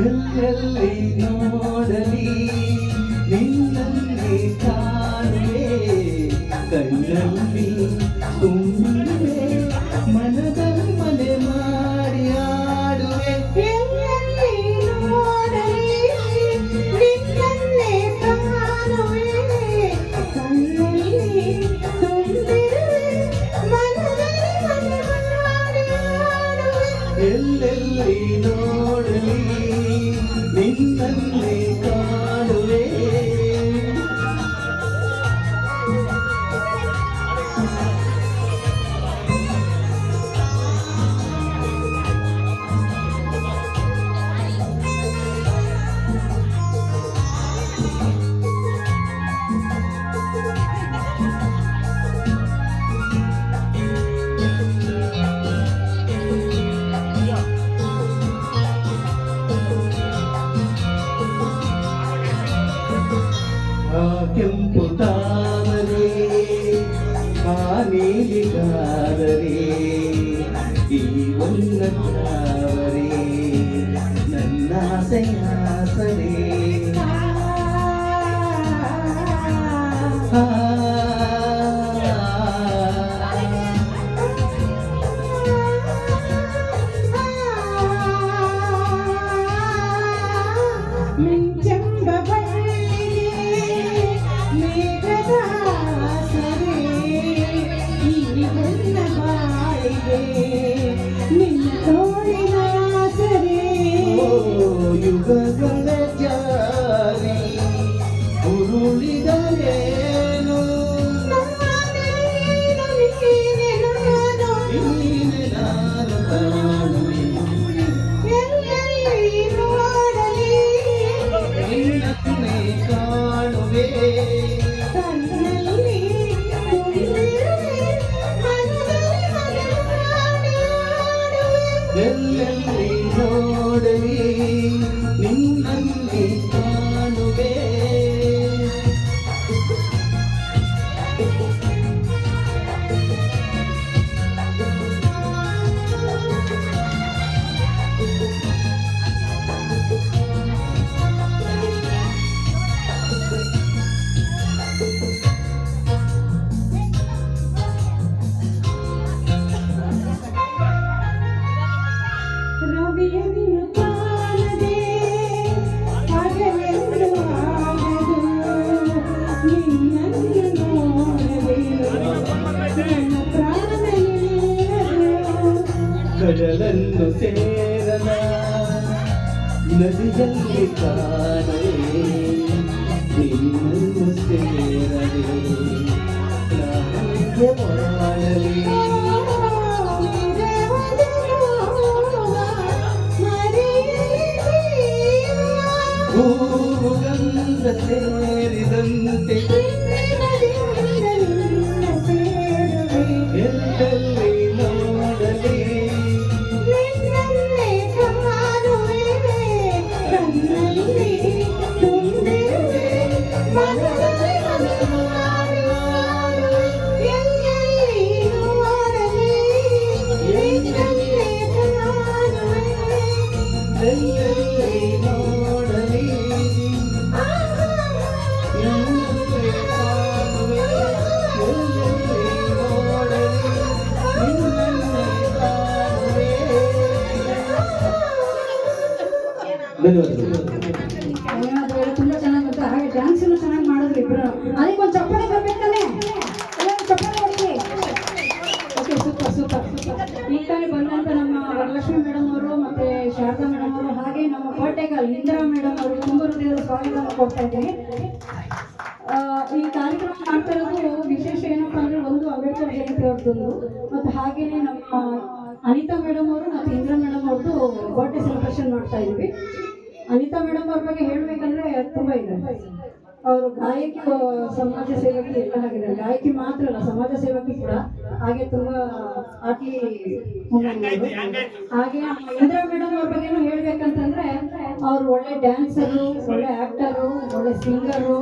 يلا اللي نودني వాక్యంపు తానరే ఆ నీలి కాదరే ఈ ఉన్న తావరే నన్నాశయా ಯುಗಗಳ ಜಾರಿ ಉರುಳಿದರೇನು ನೀನೆ ನಾನು ಕಾಣುವೆ ನಿನ್ನನ್ನೇ ಕಾಣುವೆ ಎಲ್ಲೆಲ್ಲಿ ನೋಡಲಿ ನಿನ್ನಲ್ಲಿ ಕಾಣುವೆ. நிலவியல் காணே ಧನ್ಯವಾದಗಳು ತುಂಬಾ ಚೆನ್ನಾಗಿ ಗೊತ್ತಾ ಹಾಗೆ ಡ್ಯಾನ್ಸ್ ಚೆನ್ನಾಗಿ ಮಾಡಿದ್ರು ಇಬ್ರು. ಅದಕ್ಕೆ ಒಂದು ಚಪ್ಪಾಳೆ ಬರ್ಬೇಕಲ್ಲೇ? ಚಪ್ಪಾಳೆ ಹೊಡಿ ಓಕೆ ಸೂಪರ್ ಸೂಪರ್ ಈ ಕಡೆ ಬಂದಂತ ನಮ್ಮ ವರಲಕ್ಷ್ಮಿ ಮೇಡಮ್ ಅವರು ಮತ್ತೆ ಶಾರದಾ ಮೇಡಮ್ ಅವರು, ಹಾಗೆ ನಮ್ಮ ಕೋಟೆಗಲ್ ಇಂದಿರಾ ಮೇಡಮ್ ಅವರು ತುಂಬ ಹೃದಯದ ಸ್ವಾಗತವನ್ನು ಕೊಡ್ತಾ ಇದ್ದೀನಿ. ಈ ಕಾರ್ಯಕ್ರಮ ಮಾಡ್ತಾ ಇರೋದು ವಿಶೇಷ ಏನಪ್ಪ ಅಂದ್ರೆ ಒಂದು ಅಂಬೇಡ್ಕರ್ ಜಯಂತಿ ಅವ್ರದ್ದು ಮತ್ತೆ ಹಾಗೇನೆ ನಮ್ಮ ಅನಿತಾ ಮೇಡಮ್ ಅವರು ಮತ್ತು ಇಂದಿರಾ ಮೇಡಮ್ ಅವ್ರದ್ದು ಬರ್ಡೇ ಸೆಲೆಬ್ರೇಷನ್ ಮಾಡ್ತಾ ಇದ್ವಿ ಅನಿತಾ ಮೇಡಮ್ ಅವ್ರ ಬಗ್ಗೆ ಹೇಳ್ಬೇಕಂದ್ರೆ ತುಂಬಾ ಇದೆ. ಅವರು ಗಾಯಕಿ ಸಮಾಜ ಸೇವಕಿ ಎಲ್ಲ ಆಗಿದ್ದಾರೆ ಗಾಯಕಿ ಮಾತ್ರ ಅಲ್ಲ, ಸಮಾಜ ಸೇವಕಿ ಕೂಡ. ಹಾಗೆ ತುಂಬಾ ಆಟಿ. ಹಾಗೆ ಇಂದಿರಾ ಮೇಡಮ್ ಅವ್ರ ಬಗ್ಗೆನೂ ಹೇಳ್ಬೇಕಂತಂದ್ರೆ, ಅವ್ರು ಒಳ್ಳೆ ಡ್ಯಾನ್ಸರು ಒಳ್ಳೆ ಆಕ್ಟರು ಒಳ್ಳೆ ಸಿಂಗರು